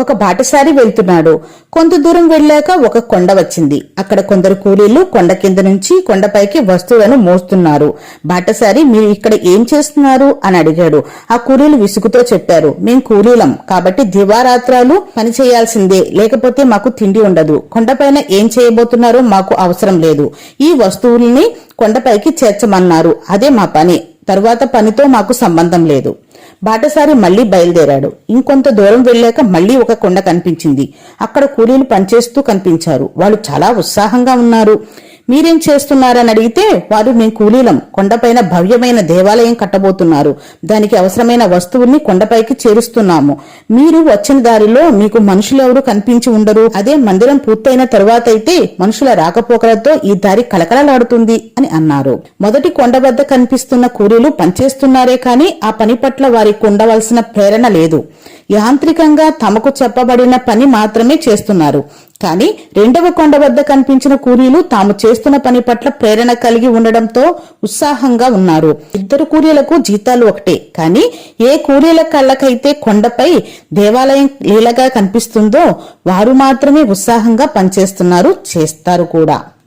ఒక బాటసారి వెళ్తున్నాడు. కొంత దూరం వెళ్ళాక ఒక కొండ వచ్చింది. అక్కడ కొందరు కూలీలు కొండ కింద నుంచి కొండపైకి వస్తువులను మోస్తున్నారు. బాటసారి మీరు ఇక్కడ ఏం చేస్తున్నారు? అని అడిగాడు. ఆ కూలీలు విసుగుతో చెప్పారు. మేం కూలీలం. కాబట్టి దివారాత్రాలు పని చేయాల్సిందే. లేకపోతే మాకు తిండి ఉండదు. కొండపైన ఏం చేయబోతున్నారో మాకు అవసరం లేదు. ఈ వస్తువుల్ని కొండపైకి చేర్చమన్నారు. అదే మా పని. తరువాత పనితో మాకు సంబంధం లేదు. బాటసారి మళ్ళీ బయలుదేరాడు. ఇంకొంత దూరం వెళ్ళాక మళ్ళీ ఒక కొండ కనిపించింది. అక్కడ కూలీలు పనిచేస్తూ కనిపించారు. వాళ్ళు చాలా ఉత్సాహంగా ఉన్నారు. మీరేం చేస్తున్నారని అడిగితే వారు మేము కూలీలం. కొండపైన భవ్యమైన దేవాలయం కట్టబోతున్నారు. దానికి అవసరమైన వస్తువుల్ని కొండపైకి చేరుస్తున్నాము. మీరు వచ్చిన దారిలో మీకు మనుషులెవరూ కనిపించి ఉండరు. అదే మందిరం పూర్తయిన తరువాత అయితే మనుషుల రాకపోకలతో ఈ దారి కలకలలాడుతుంది అని అన్నారు. మొదటి కొండ వద్ద కనిపిస్తున్న కూలీలు పనిచేస్తున్నారే కాని ఆ పని పట్ల వారికి ఉండవలసిన ప్రేరణ లేదు. యాంత్రికంగా తమకు చెప్పబడిన పని మాత్రమే చేస్తున్నారు. కానీ రెండవ కొండ వద్ద కనిపించిన కూలీలు తాము చేస్తున్న పని పట్ల ప్రేరణ కలిగి ఉండడంతో ఉత్సాహంగా ఉన్నారు. ఇద్దరు కూలీలకు జీతాలు ఒకటే. కానీ ఏ కూలీల కళ్ళకైతే కొండపై దేవాలయం లీలగా కనిపిస్తుందో వారు మాత్రమే ఉత్సాహంగా పనిచేస్తున్నారు చేస్తారు కూడా.